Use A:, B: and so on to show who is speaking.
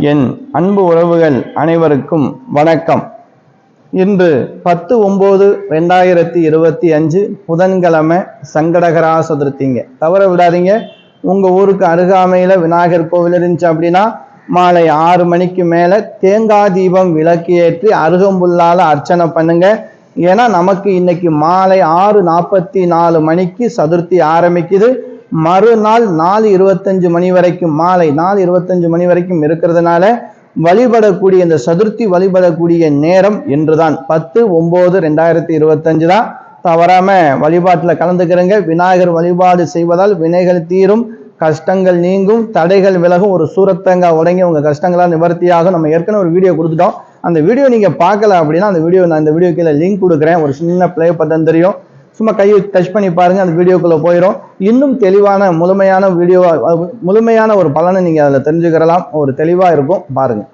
A: என் அன்பு உறவுகள் அனைவருக்கும் வணக்கம். இன்று பத்து ஒம்பது ரெண்டாயிரத்தி இருபத்தி அஞ்சு புதன்கிழமை சங்கடகரா சதுர்த்திங்க. தவற விடாதீங்க. உங்கள் ஊருக்கு அருகாமையில் விநாயகர் கோவில் இருந்துச்சு அப்படின்னா மாலை ஆறு மணிக்கு மேலே தேங்காய் தீபம் விளக்கு ஏற்றி அருகம்புல்லால் அர்ச்சனை பண்ணுங்க. ஏன்னா நமக்கு இன்னைக்கு மாலை ஆறு நாற்பத்தி நாலு மணிக்கு சதுர்த்தி ஆரம்பிக்குது. மறுநாள் நாலு இருபத்தஞ்சு மணி வரைக்கும் மாலை நாலு இருபத்தஞ்சு மணி வரைக்கும் இருக்கிறதுனால வழிபடக்கூடிய இந்த சதுர்த்தி வழிபடக்கூடிய நேரம் என்றுதான். பத்து ஒன்பது ரெண்டாயிரத்தி இருபத்தஞ்சு தான். தவறாம வழிபாட்டில் கலந்துக்கிறங்க. விநாயகர் வழிபாடு செய்வதால் வினைகள் தீரும் கஷ்டங்கள் நீங்கும் தடைகள் விலகும். ஒரு சூரத்தங்க உடங்கி உங்க கஷ்டங்களாக நிவர்த்தியாகும் நம்ம ஏற்கனவே ஒரு வீடியோ கொடுத்துட்டோம். அந்த வீடியோ நீங்க பார்க்கல அப்படின்னா அந்த வீடியோ நான் இந்த வீடியோ கீழே லிங்க் கொடுக்குறேன். ஒரு சின்ன ப்ளே பட்டன் தெரியும். சும்மா கையை டச் பண்ணி பாருங்க அந்த வீடியோக்குள்ள போயிடும் இன்னும் தெளிவான முழுமையான வீடியோவாக முழுமையான ஒரு பலனை நீங்க அதில் தெரிஞ்சுக்கிறலாம். ஒரு தெளிவா இருக்கும். பாருங்க.